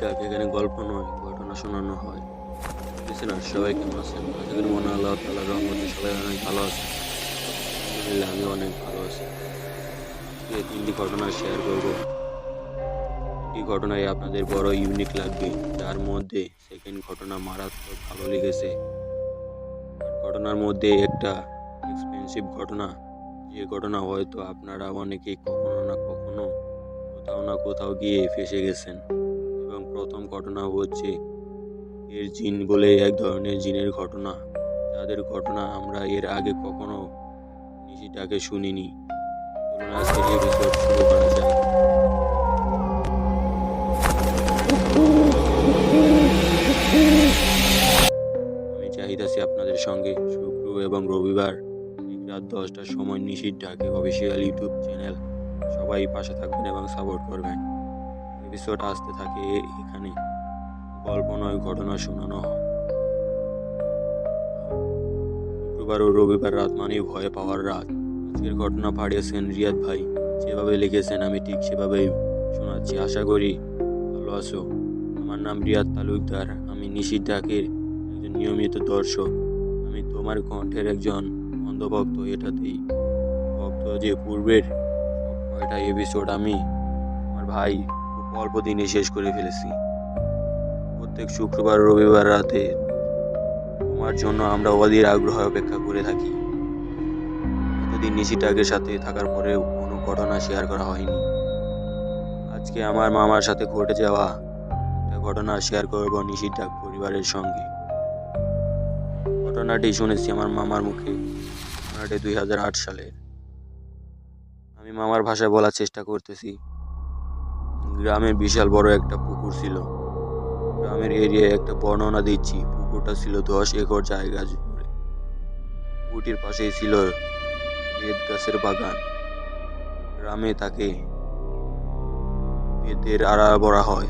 ডাক এখানে গল্প নয়, ঘটনা শোনানো হয়। লিসেনার সবাই কেমন আছেন? আশা করি মনে আল্লাহ তালার রহমতে সবাই অনেক ভালো আছে। আমি অনেক ভালো আছি। আজকে তিনটি ঘটনা শেয়ার করব। এই ঘটনায় আপনাদের বড় ইউনিক লাগবে। যার মধ্যে সেকেন্ড ঘটনা মারাত্মক ভালো লেগেছে। ঘটনার মধ্যে একটা এক্সপেন্সিভ ঘটনা। যে ঘটনা হয়তো আপনারা অনেকেই কখনো না কখনো কোথাও না কোথাও গিয়ে ফেসে গেছেন। প্রথম ঘটনা হচ্ছে এর জিন বলে এক ধরনের জিনের ঘটনা। যাদের ঘটনা আমরা এর আগে কখনো নিশিটাকে শুনিনি। আমি চাহিদ আছি আপনাদের সঙ্গে। শুক্র এবং রবিবার রাত দশটার সময় নিশির ডাকে অফিসিয়াল ইউটিউব চ্যানেল। সবাই পাশে থাকবেন এবং সাপোর্ট করবেন। এপিসোড আসতে থাকে এখানে। গল্প নয়, ঘটনা শোনানো। শুক্রবার ও রবিবার রাত মানেই ভয় পাওয়ার রাত। আজকের ঘটনা পাঠিয়েছেন রিয়াদ ভাই যেভাবে লিখেছেন, আমি ঠিক সেভাবেই শোনাচ্ছি। আশা করি ভালো আছো। আমার নাম রিয়াদ তালুকদার। আমি ডাকের একজন নিয়মিত দর্শক। আমি তোমার কণ্ঠের একজন অন্ধভক্ত এটাতেই। ভক্ত যে পূর্বের সব কয়টা এপিসোড আমি, আমার ভাই অল্প দিনে শেষ করে ফেলেছি। প্রত্যেক শুক্রবার রবিবার রাতে তোমার জন্য আমরা অধীর আগ্রহ অপেক্ষা করে থাকি। এতদিন নিশিটাকের সাথে থাকার পরেও কোনো ঘটনা শেয়ার করা হয়নি। আজকে আমার মামার সাথে ঘটে যাওয়া একটা ঘটনা শেয়ার করব নিশির ডাক পরিবারের সঙ্গে। ঘটনাটি শুনেছি আমার মামার মুখে ঘটনাটি দুই হাজার আট সালের। আমি মামার ভাষায় বলার চেষ্টা করতেছি। গ্রামে বিশাল বড় একটা পুকুর ছিল। গ্রামের এরিয়ায় একটা বর্ণনা দিচ্ছি, পুকুরটা ছিল দশ একর জায়গা জুড়ে। পুকুরটির পাশেই ছিল বেত গাছের বাগান। গ্রামে তাকে বেতের আড়া বড়া হয়।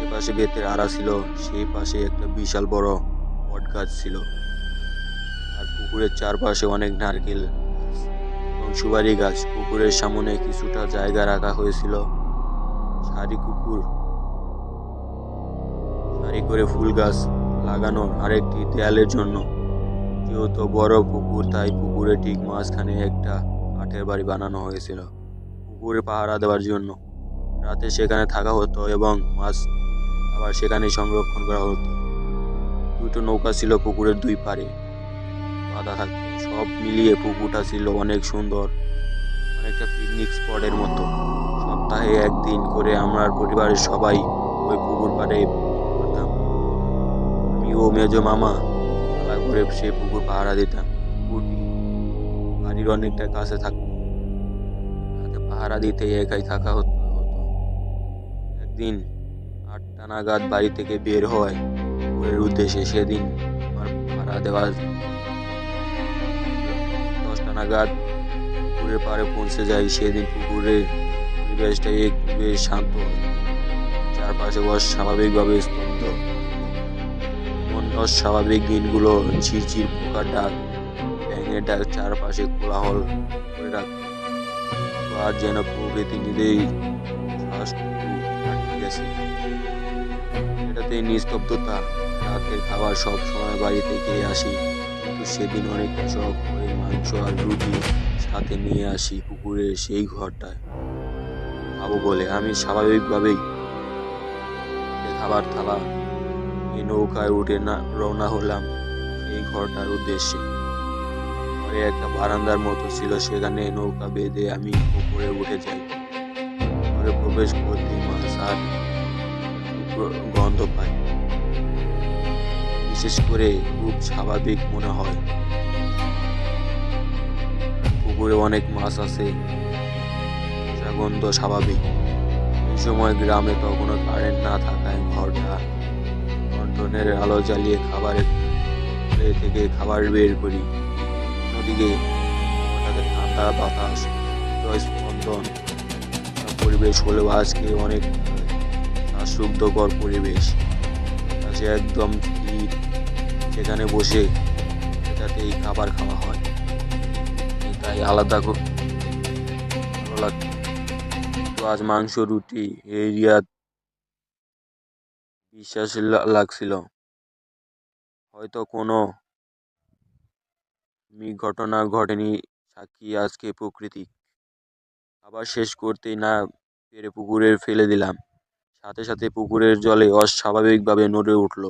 যে পাশে বেতের আড়া ছিল, সেই পাশে একটা বিশাল বড় বট গাছ ছিল। আর পুকুরের চারপাশে অনেক নারকেল এবং সুপারি গাছ। পুকুরের সামনে কিছুটা জায়গা রাখা হয়েছিল। সারি কুকুর, সারি করে ফুল গাছ লাগানো আরেকটি দেয়ালের জন্য। যেহেতু বড় পুকুর তাই পুকুরে ঠিক মাঝখানে একটা কাঠের বাড়ি বানানো হয়েছিল পুকুরে পাহারা দেওয়ার জন্য। রাতে সেখানে থাকা হতো এবং মাছ আবার সেখানে সংরক্ষণ করা হতো। দুটো নৌকা ছিল পুকুরের দুই পারে বাঁধা থাকতো সব মিলিয়ে পুকুরটা ছিল অনেক সুন্দর, অনেকটা পিকনিক স্পটের মতো। সপ্তাহে একদিন করে আমার পরিবারের সবাই ওই পুকুর পাড়ে করতাম আমি ও মেজো মামা পালা করে সেই পুকুর পাহারা দিতাম। পুকুরটি বাড়ির অনেকটা কাছে থাকতো। পাহারা দিতে একাই থাকা হতো একদিন আটটা নাগাদ বাড়ি থেকে বের হয় পুকুরের উদ্দেশ্যে সেদিন আমার পাহারা দেওয়া দশটা নাগাদ পুকুরের পাড়ে পৌঁছে যাই। সেদিন পুকুরের পরিবেশটা একটু শান্ত। চারপাশে অস্বাভাবিকভাবে স্তব্ধ। এমন স্বাভাবিক দিনগুলো ঝিরঝির পোকার ডাক। ব্যাঙের ডাক চারপাশে কোলাহল করে রাখ। আর যেন প্রকৃতি নিজেই গেছে এটাতে নিস্তব্ধতা, রাতের খাবার সব সময় বাড়ি থেকে আসি। কিন্তু সেদিন অনেক করে মাংস আর রুটি সাথে নিয়ে আসি পুকুরে সেই ঘরটায়। খাব বলে আমি স্বাভাবিকভাবেই খাবার থালা, এই নৌকায় উঠে না রওনা হলাম এই ঘরটার উদ্দেশ্যে। ঘরে একটা বারান্দার মতো ছিল, সেখানে নৌকা বেঁধে আমি উপরে উঠে যাই। ঘরে প্রবেশ করতেই মাছ আর গন্ধ পাই বিশেষ করে খুব স্বাভাবিক মনে হয়। পুকুরে অনেক মাছ আছে গন্ধ স্বাভাবিক। এই সময় গ্রামে তখনও কারেন্ট না থাকায় ঘরটা লন্ঠনের আলো জ্বালিয়ে খাবারের থেকে খাবার বের করি। অন্যদিকে হঠাৎ ঠান্ডা বাতাস স্পন্দন পরিবেশ হলেও আজকে অনেক শ্বাসরুদ্ধকর পরিবেশ। আকাশে একদম স্থির সেখানে বসে এটাতেই খাবার খাওয়া হয়। তাই আলাদা আজ মাংস, রুটি রিয়াদ বিশ্বাস লাগছিল। হয়তো কোনো ঘটনা ঘটেনি, সাক্ষী আজকে প্রকৃতি আবার শেষ করতেই না পেরে পুকুরে ফেলে দিলাম। সাথে সাথে পুকুরের জলে অস্বাভাবিকভাবে নড়ে উঠল।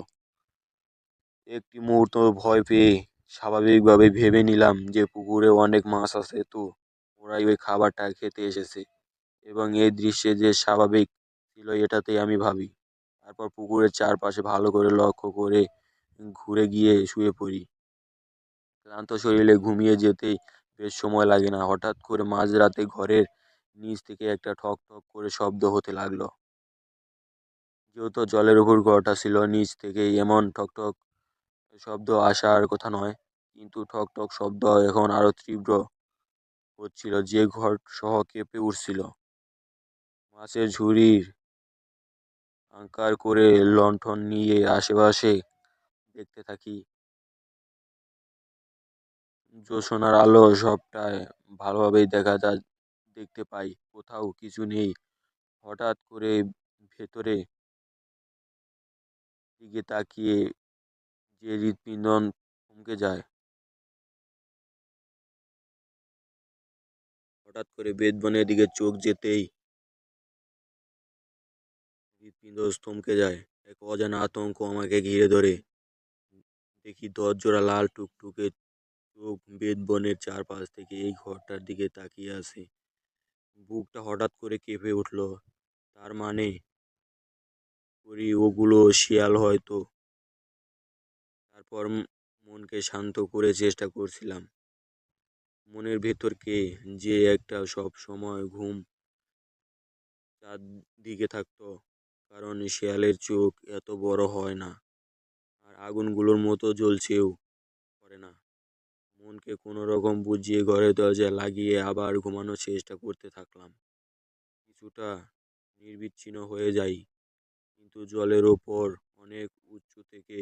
একটি মুহূর্ত ভয় পেয়ে স্বাভাবিকভাবে ভেবে নিলাম যে পুকুরে অনেক মাছ আছে, তো ওরাই ওই খাবারটা খেতে এসেছে। এবং এই দৃশ্যে যে স্বাভাবিক ছিল এটাতেই আমি ভাবি। তারপর পুকুরের চারপাশে ভালো করে লক্ষ্য করে ঘুরে গিয়ে শুয়ে পড়ি। ক্লান্ত শরীরে ঘুমিয়ে যেতেই বেশ সময় লাগে না। হঠাৎ করে মাঝরাতে ঘরের নিচ থেকে একটা ঠক ঠক করে শব্দ হতে লাগল। যেহেতু জলের উপর ঘরটা ছিল, নিচ থেকে এমন ঠক ঠক শব্দ আসার কথা নয়, কিন্তু ঠক ঠক শব্দ এখন আরও তীব্র হচ্ছিল। যে ঘর সহ কেঁপে উঠছিল। মাছের ঝুড়ির আঙ্কার করে লণ্ঠন নিয়ে আশেপাশে দেখতে থাকি। জ্যোৎস্নার আলো সবটাই ভালোভাবেই দেখা যায়, দেখতে পাই। কোথাও কিছু নেই। হঠাৎ করে ভেতরে দিকে তাকিয়ে যে হৃৎপিণ্ডন থমকে যায়। হঠাৎ করে বেদবনের দিকে চোখ যেতেই হৃৎপিণ্ড থমকে যায়। এক অজানা আতঙ্ক আমাকে ঘিরে ধরে। দেখি দশ জোড়া লাল টুকটুকে চোখ বেদবনের চারপাশ থেকে এই ঘরটার দিকে তাকিয়ে আছে। বুকটা হঠাৎ করে কেঁপে উঠল। তার মানে করি ওগুলো শিয়াল হয়তো। তারপর মনকে শান্ত করে চেষ্টা করছিলাম। মনের ভেতরকে যে একটা সব সময় ঘুম চার দিকে থাকতো। কারণ শিয়ালের চোখ এত বড় হয় না আর আগুনগুলোর মতো জ্বলছেও করে না। মনকে কোনো রকম বুঝিয়ে ঘরে দরজা লাগিয়ে আবার ঘুমানোর চেষ্টা করতে থাকলাম। কিছুটা নির্বিচ্ছিন্ন হয়ে যাই, কিন্তু জলের ওপর অনেক উঁচু থেকে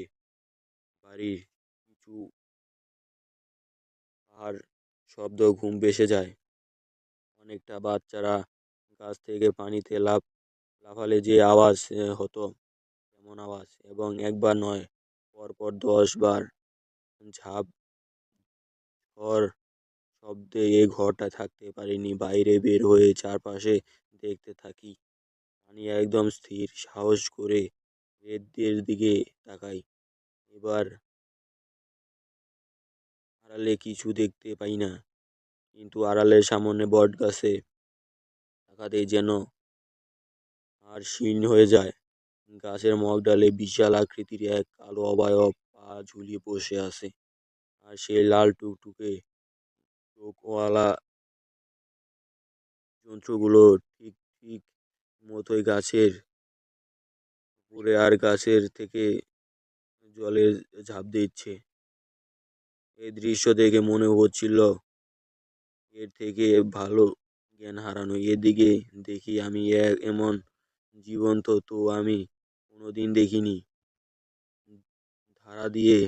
বাড়ির কিছু আর শব্দ ঘুম ভেসে যায়। অনেকটা বাচ্চারা গাছ থেকে পানিতে লাফ লাফালে যে আওয়াজ হতো তেমন আওয়াজ এবং একবার নয়, পরপর দশ বার ঝাঁপ ঝড় শব্দে এই ঘরটা থাকতে পারিনি, বাইরে বের হয়ে চারপাশে দেখতে থাকি। পানি একদম স্থির, সাহস করে রেতদের দিকে তাকাই। এবার আড়ালে কিছু দেখতে পাই না, কিন্তু আড়ালের সামনে বট গাছে তাকাতেই যেন আর ক্ষীণ হয়ে যায়। গাছের মগডালে বিশাল আকৃতির এক কালো অবয়ব পা ঝুলিয়ে বসে আছে। আর সেই লাল টুকটুকে চোখওয়ালা যন্ত্রগুলো ঠিক ঠিক মতোই গাছের উপরে আর গাছের থেকে জলে ঝাঁপ দিচ্ছে। এই দৃশ্য দেখে মনে হচ্ছিল এর থেকে ভালো জ্ঞান হারানো। এদিকে দেখি আমি এমন জীবন্ত তো আমি কোনোদিন দেখিনি। ধারা দিয়ে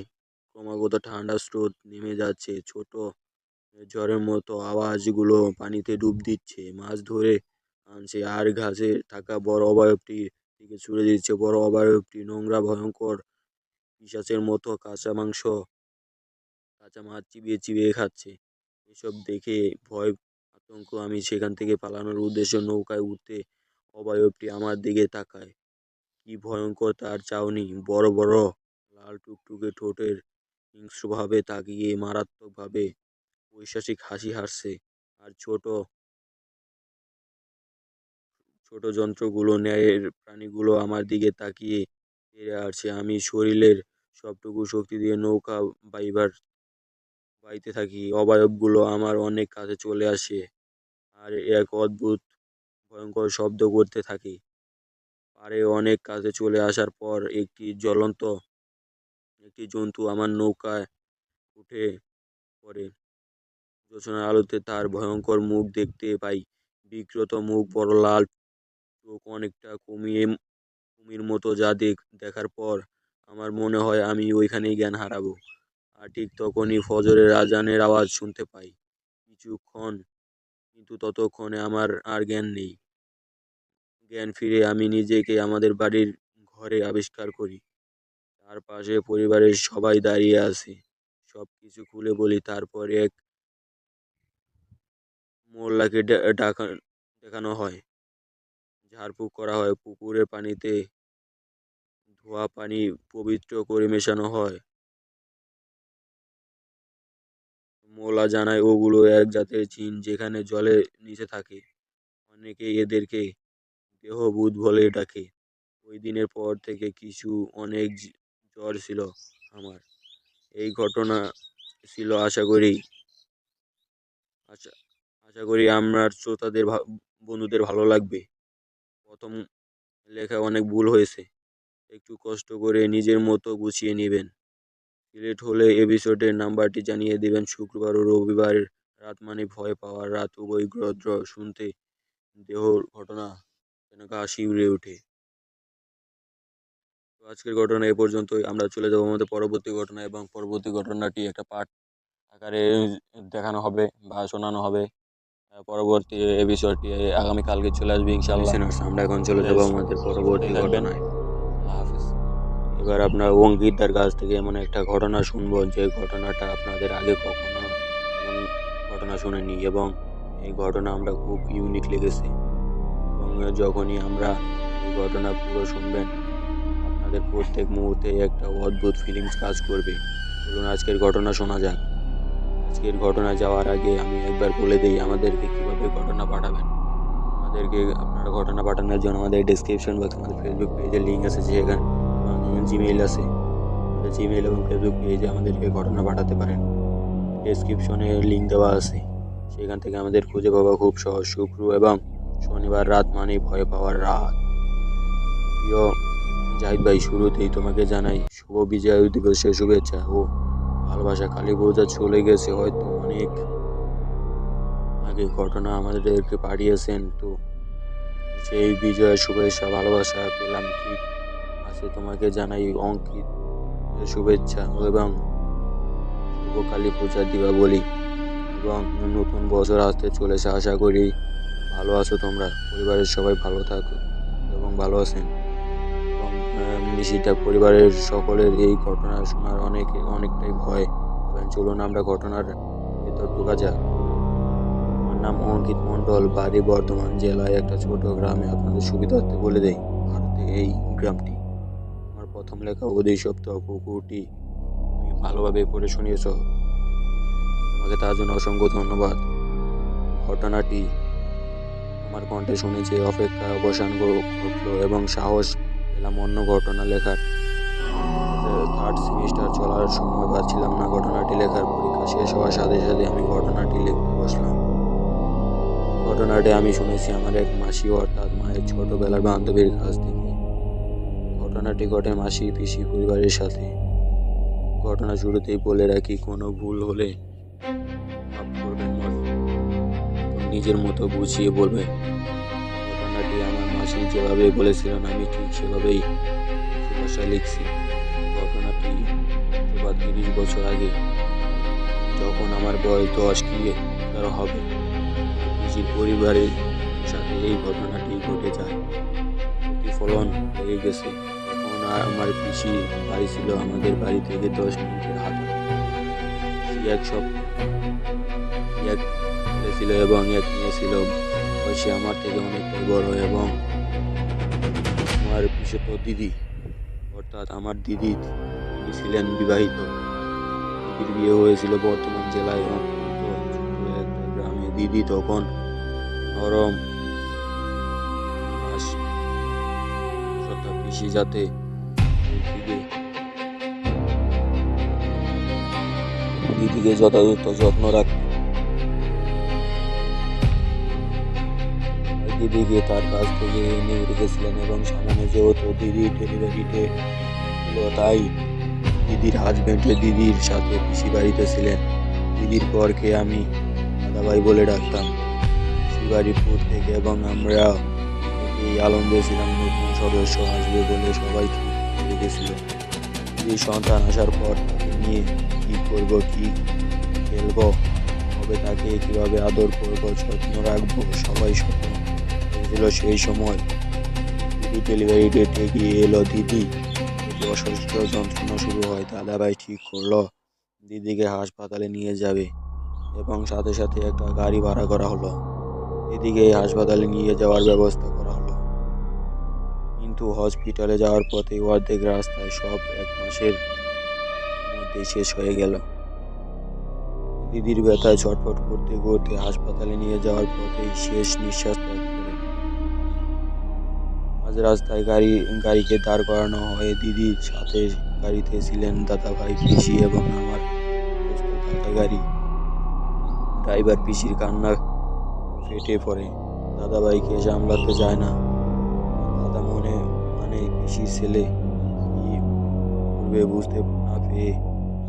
ক্রমাগত ঠান্ডা স্রোত নেমে যাচ্ছে, ছোট ঝড়ের মতো আওয়াজগুলো পানিতে ডুব দিচ্ছে। মাছ ধরে আনছে, আর ঘাসে থাকা বড় অবয়বটি দিকে ছুড়ে দিচ্ছে। বড় অবয়বটি নোংরা, ভয়ঙ্কর পিশাচের মতো কাঁচা মাংস, কাঁচা মাছ চিবিয়ে চিবিয়ে খাচ্ছে। এসব দেখে ভয়, আতঙ্ক আমি সেখান থেকে পালানোর উদ্দেশ্যে নৌকায় উঠতে অবয়বটি আমার দিকে তাকায়। কি ভয়ঙ্কর তার চাউনি বড় বড়, লাল টুকটুকে ঠোঁটের হিংস্রভাবে তাকিয়ে মারাত্মকভাবে পৈশাচিক হাসি হাসছে আর ছোট ছোট যন্ত্রগুলো, ন্যায়ের প্রাণীগুলো আমার দিকে তাকিয়ে তেড়ে আসছে। আমি শরীরের সবটুকু শক্তি দিয়ে নৌকা বাইবার, বাইতে থাকি। অবয়বগুলো আমার অনেক কাছে চলে আসে। আর এক অদ্ভুত ভয়ঙ্কর শব্দ করতে থাকে। পারে অনেক কাছে চলে আসার পর একটি জ্বলন্ত, একটি জন্তু আমার নৌকায় উঠে পড়ে। জ্যোৎস্নার আলোতে তার ভয়ঙ্কর মুখ দেখতে পাই। বিকৃত মুখ, বড় লাল চোখ অনেকটা কমিয়ে কুমির মতো যা দেখ, দেখার পর আমার মনে হয় আমি ওইখানেই জ্ঞান হারাবো। আর ঠিক তখনই ফজরের আজানের আওয়াজ শুনতে পাই। কিছুক্ষণ, কিন্তু ততক্ষণে আমার আর জ্ঞান নেই। জ্ঞান ফিরে আমি নিজেকে আমাদের বাড়ির ঘরে আবিষ্কার করি। তার পাশে পরিবারের সবাই দাঁড়িয়ে আছে। সব কিছু খুলে বলি, তারপর এক মোল্লাকে ডাকা, দেখানো হয়। ঝাড়ফুঁক করা হয়, পুকুরের পানিতে ধোয়া পানি পবিত্র করে মেশানো হয়। মোলা জানায়, ওগুলো এক জাতের জিন যেখানে জলে নিচে থাকে। অনেকে এদেরকে দেহভূত বলে ডাকে ওই দিনের পর থেকে কিছু অনেক জ্বর ছিল আমার। এই ঘটনা ছিল আশা করি, আশা আশা করি আমার শ্রোতাদের বন্ধুদের ভালো লাগবে। প্রথম লেখা অনেক ভুল হয়েছে। একটু কষ্ট করে নিজের মতো গুছিয়ে নেবেন। সিলেক্ট হলে এপিসোডের নাম্বারটি জানিয়ে দেবেন। শুক্রবার ও রবিবার রাত মানে ভয় পাওয়ার রাত। উভয় গ্রদ্র শুনতে দেহর ঘটনা। যেন গা শিউরে ওঠে তো আজকের ঘটনা এ পর্যন্তই। আমরা চলে যাব আমাদের পরবর্তী ঘটনা এবং পরবর্তী ঘটনাটি একটা পাঠ আকারে দেখানো হবে বা শোনানো হবে। পরবর্তী এপিসোডটি আগামীকালকে চলে আসবে ইনশাআল্লাহ। আমরা এখন চলে যাব আমাদের পরবর্তী ঘটনায়। হাফিজ। এবার আপনার অঙ্কিতার কাছ থেকে এমন একটা ঘটনা শুনব যে ঘটনাটা আপনাদের আগে কখনো ঘটনা শুনেনি এবং এই ঘটনা আমরা খুব ইউনিক লেগেছে। এবং যখনই আমরা এই ঘটনা পুরো শুনবেন, আপনাদের প্রত্যেক মুহূর্তে একটা অদ্ভুত ফিলিংস কাজ করবে। চলুন আজকের ঘটনা শোনা যাক। আজকের ঘটনা যাওয়ার আগে আমি একবার বলে দিই আমাদেরকে কীভাবে ঘটনা পাঠাবেন। আমাদেরকে আপনারা ঘটনা পাঠানোর জন্য আমাদের ডিসক্রিপশন বক্স আমাদের ফেসবুক পেজের লিঙ্ক আছে সেখানে জিমেইল আছে। আমাদের জিমেইল এবং ফেসবুক পেজে আমাদেরকে ঘটনা পাঠাতে পারেন। ডেসক্রিপশনে লিঙ্ক দেওয়া আছে। সেখান থেকে আমাদের খুঁজে পাওয়া খুব সহজ শুক্র এবং শনিবার রাত মানেই ভয় পাওয়ার রাত। প্রিয় জাহিদ ভাই, শুরুতেই তোমাকে জানাই, শুভ বিজয় দিবসের শুভেচ্ছা। ও, ভালোবাসা কালী পূজা চলে গেছে, হয়তো অনেক আগে ঘটনা আমাদেরকে পাঠিয়েছেন তো। সেই বিজয়ের শুভেচ্ছা, ভালোবাসা পেলাম, ঠিক আছে, তোমাকে জানাই অঙ্কিত শুভেচ্ছা এবং শুভ কালী পূজা দীপাবলি এবং নতুন বছর আসতে চলেছে, আশা করি ভালো আছো তোমরা? পরিবারের সবাই ভালো থাকো এবং ভালো আছেন। এবং নিশিতা পরিবারের সকলের এই ঘটনা শোনার অনেক অনেকটাই ভয় চলুন আমরা ঘটনার ভেতর ঢোকা যাক। আমার নাম অঙ্কিত মণ্ডল, বাড়ি বর্ধমান জেলায় একটা ছোট গ্রামে আপনাদের সুবিধার্থে বলে দেই, ভারতে এই গ্রামটি। আমার প্রথম লেখা অধিক সপ্তাহ কুকুরটি তুমি ভালোভাবে পড়ে শুনিয়েছ। তোমাকে তার জন্য অসংখ্য ধন্যবাদ। ঘটনাটি আমার কণ্ঠে শুনেছি অপেক্ষা অবসান ঘটলো এবং সাহস পেলাম অন্য ঘটনা লেখার। থার্ড সেমিস্টার চলার সময় পাচ্ছিলাম না ঘটনাটি লেখার পরীক্ষা শেষ হওয়ার সাথে সাথে আমি ঘটনাটি লিখতে বসলাম। ঘটনাটি আমি শুনেছি আমার এক মাসি, অর্থাৎ মায়ের ছোটবেলার বান্ধবীর কাছ থেকে। ঘটনাটি ঘটে মাসি, পিসি পরিবারের সাথে। ঘটনা শুরুতেই বলে রাখি, কোনো ভুল হলে। নিজের মতো বুঝিয়ে বলবে, ঘটনাটি আমার মাসি যেভাবে বলেছিলেন, আমি ঠিক সেভাবেই ভাষায় লিখছি। ঘটনাটি প্রায় তিরিশ বছর আগে, যখন আমার বয়স দশ কি এগারো হবে নিজের পরিবারের সাথে এই ঘটনাটি ঘটে যায়। প্রতিফলন হয়ে গেছে। তখন আর আমার পিসি বাড়ি ছিল আমাদের বাড়ি থেকে দশ মিনিটের হাঁটা। এক সপ্তাহ এক ছেলে এবং এক মেয়ে ছিল বয়সে আমার থেকে অনেকটাই বড় এবং আমার পিসত দিদি, অর্থাৎ আমার দিদি তিনি ছিলেন বিবাহিত। দিদির বিয়ে হয়েছিল বর্তমান জেলায় একটা গ্রামে। দিদি তখন নরম পিসি যাতে দিদিকে যথাযথ যত্ন রাখত দিদিকে তার কাছ থেকে এনে রেখেছিলেন এবং সামনে যেহেতু দিদি ডেলিভারিতে তাই দিদির হাজবেন্ডে দিদির সাথে পিসি বাড়িতে ছিলেন। দিদির পরকে আমি দাদাভাই বলে ডাকতাম, পিসি বাড়ির পুর থেকে এবং আমরা এই আনন্দে ছিলাম, নতুন সদস্য আসবে বলে সবাই রেখেছিল। দিদির সন্তান আসার পর তাকে নিয়ে কী করব, কী খেলব হবে তাকে কীভাবে আদর করব, যত্ন রাখব, সবাই স্বপ্ন ছিল সেই সময়। দিদির ডেলিভারি ডেটে গিয়ে এলো, দিদি। অসুস্থ, যন্ত্রণা শুরু হয়, দাদাভাই ঠিক করল, দিদিকে হাসপাতালে নিয়ে যাবে এবং সাথে সাথে একটা গাড়ি ভাড়া করা হলো। দিদিকে হাসপাতালে নিয়ে যাওয়ার ব্যবস্থা করা হলো। কিন্তু হসপিটালে যাওয়ার পথে অর্ধেক রাস্তায় সব এক মাসের মধ্যে শেষ হয়ে গেল। দিদির ব্যথায় ছটফট করতে করতে হাসপাতালে নিয়ে যাওয়ার পথেই শেষ নিঃশ্বাস ত্যাগ মাঝ রাস্তায় গাড়ি, গাড়িকে দাঁড় করানো হয়। দিদির সাথে গাড়িতে ছিলেন দাদাভাই পিসি এবং আমার থাকা গাড়ি। ড্রাইভার পিসির কান্না ফেটে পড়ে। দাদাভাইকে সামলাতে যায় না। দাদা মনে মানে পিসির ছেলে কি করবে বুঝতে না পেয়ে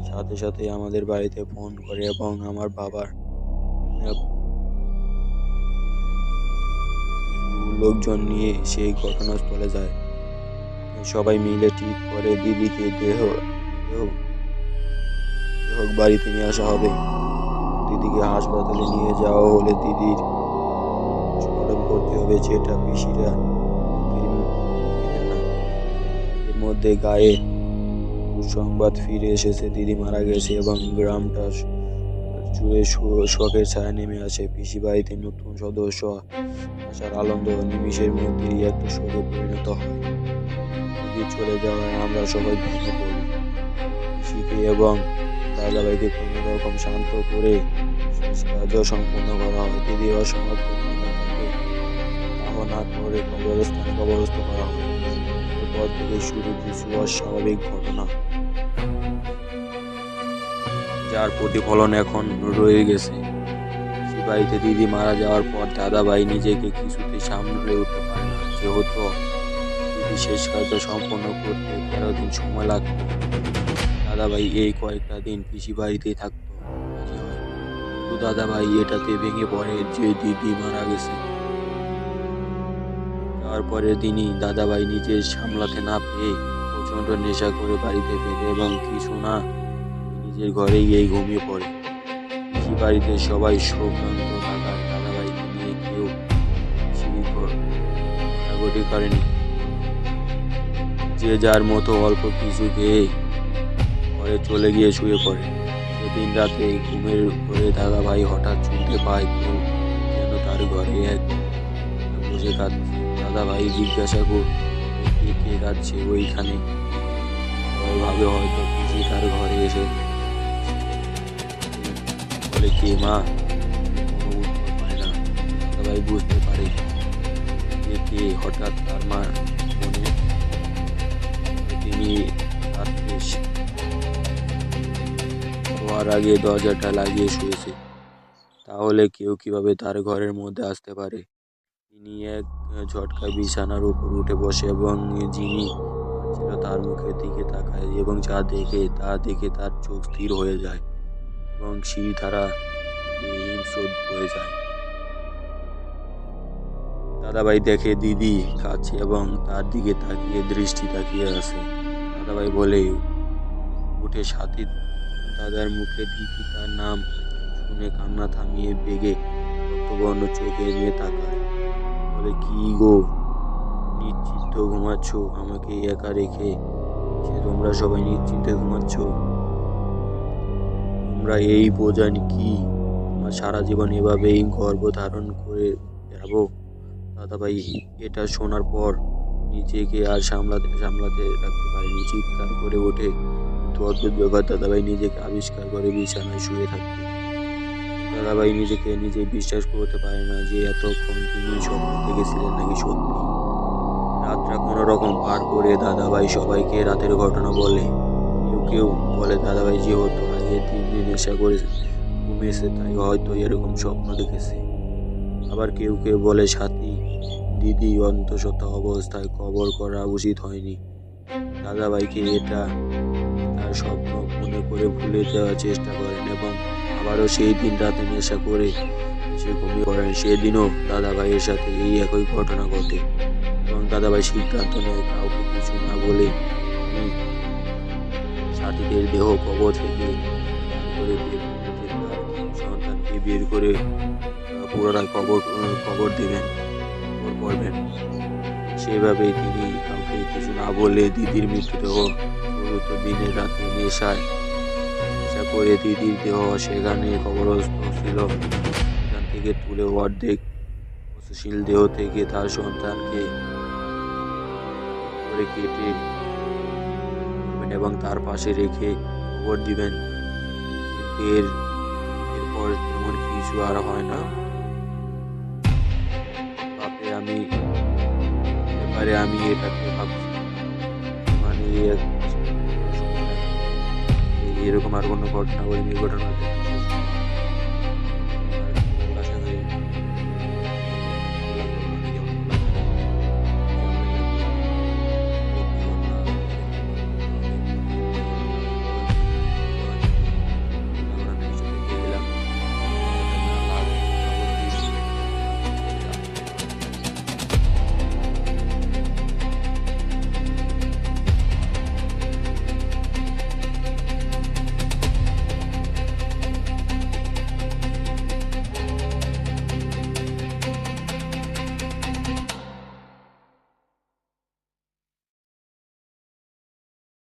সাথে সাথে আমাদের বাড়িতে ফোন করে এবং আমার বাবার লোকজন নিয়ে সেই ঘটনাস্থলে যায়। সবাই মিলে ঠিক করে দিদিকে দেহ দেহ বাড়িতে নিয়ে আসা হবে। দিদিকে হাসপাতালে নিয়ে যাওয়া হলে দিদির পোস্টমর্টম করতে হবে যেটা পিসিরা। এর মধ্যে গায়ে সংবাদ ফিরে এসেছে, দিদি মারা গেছে এবং গ্রামটা জুড়ে শোকের ছায়া নেমে আসে। পিসি বাড়িতে নতুন সদস্য আসার আনন্দ নিমিষের মধ্যেই একটা শোকে পরিণত হয়। চলে যাওয়ায় আমরা সবাই ভেঙে পড়ি পিসিকে এবং দাদাভাইকে কোনো রকম শান্ত করে শেষ কাজও সম্পূর্ণ করা হয়। দিদি অসমাপ্ত করে কবরস্থানে কবরস্থ করা হয় এরপর থেকে শুরু কিছু অস্বাভাবিক ঘটনা। যার প্রতিফলন এখন রয়ে গেছে। বাড়িতে দিদি মারা যাওয়ার পর দাদাভাই নিজেকে কিছুতে সামলে উঠতে পারে না। যেহেতু দিদি শেষ কাজটা সম্পন্ন করতে তেরো দিন সময় লাগতো, দাদাভাই এই কয়েকটা দিন পিসি বাড়িতেই থাকতো। কিন্তু দাদাভাই এটাতে ভেঙে পড়ে যে দিদি মারা গেছে। তারপরের দিনই দাদাভাই নিজে সামলাতে না পেয়ে প্রচণ্ড নেশা করে বাড়িতে ফেরে এবং কিছু না, নিজের ঘরে গিয়ে ঘুমিয়ে পড়ে। বাড়িতে সবাই শোকান্ত থাকায় দাদাভাইকে নিয়ে কেউ ঘটাঘটি করেনি। যে যার মতো অল্প কিছু খেয়ে ঘরে চলে গিয়ে শুয়ে পড়ে। সেদিন রাতে ঘুমের ঘরে দাদাভাই হঠাৎ শুনতে পায় কেউ যেন তার ঘরে এক বসে কাঁদছে। দাদাভাই জিজ্ঞাসা কর কে কাঁদছে ওইখানে? ভাবে হয়তো পিসি তার ঘরে এসে বলে কে, মা? পায় না সবাই বুঝতে পারে যে কে হঠাৎ তার মা মনে তিনি রাত্রে হওয়ার আগে দরজাটা লাগিয়ে শুয়েছে। তাহলে কেউ কীভাবে তার ঘরের মধ্যে আসতে পারে? তিনি এক ঝটকা বিছানার উপর উঠে বসে এবং যিনি তার মুখের দিকে তাকায় এবং যা দেখে তা দেখে তার চোখ স্থির হয়ে যায়। এবং শির ধারা হিংস্রোত হয়ে যায়। দাদাভাই দেখে দিদি কাছে এবং তার দিকে তাকিয়ে, দৃষ্টি তাকিয়ে আছে। দাদাভাই বলে উঠে সাথী, দাদার মুখে দিদি তার নাম শুনে কান্না থামিয়ে বেগে রক্তবর্ণ চোখে নিয়ে তাকায়। বলে, কি গো, নিশ্চিন্ত ঘুমাচ্ছ? আমাকে একা রেখে সে তোমরা সবাই নিশ্চিন্তে ঘুমাচ্ছ? তোমরা এই বোঝা কি আমার সারা জীবন এভাবেই গর্ভ ধারণ করে বেড়াবো দাদাভাই, এটা শোনার পর নিজেকে আর সামলাতে সামলাতে রাখতে পারেনি। চিৎকার করে ওঠে। কিন্তু অদ্ভুত ব্যাপার, দাদাভাই নিজেকে আবিষ্কার করে বিছানায় শুয়ে থাকতে দাদাভাই নিজেকে, নিজে বিশ্বাস করতে পারে না যে এতক্ষণ তিনি স্বপ্ন দেখেছিলেন নাকি সত্যি। রাতটা কোনো রকম পার করে দাদাভাই সবাইকে রাতের ঘটনা বলে। কেউ কেউ বলে, দাদাভাই যেহেতু আগে তিন দিন নেশা করে ঘুমিয়েছে, তাই হয়তো এরকম স্বপ্ন দেখেছে। আবার কেউ কেউ বলে, সাথী, দিদি অন্তঃসত্ত্বা অবস্থায় কবর করা উচিত হয়নি। দাদাভাইকে এটা তার স্বপ্ন মনে করে ভুলে দেওয়ার চেষ্টা করেন এবং আবারও সেই দিন রাতে নেশা করে সে ঘুমিয়ে পড়েন, সেদিনও দাদাভাইয়ের সাথে এই একই ঘটনা ঘটে। এবং দাদাভাই সিদ্ধান্ত নেয়, কাউকে কিছু না বলে সাথীদের দেহ কবর থেকে তার সন্তানকে বের করে পুনরায় কবর কবর দেবেন কবর করবেন সেভাবেই তিনি কাউকে কিছু না বলে দিদির মৃতদেহ চতুর্থ দিনের রাতে নেশায় নেশা করে দিদির দেহ সেখানে কবরস্থ ছিল। সেখান থেকে তুলে অর্ধেক পচশীল দেহ থেকে তার সন্তানকে কেটে এবং তার পাশে রেখে খবর দিবেন। এর, এরপর তেমন কিছু আর হয় না। তাতে আমি, এবারে আমি এটাকে ভাবছি। মানে এরকম আর কোনো ঘটনা ওই ঘটনা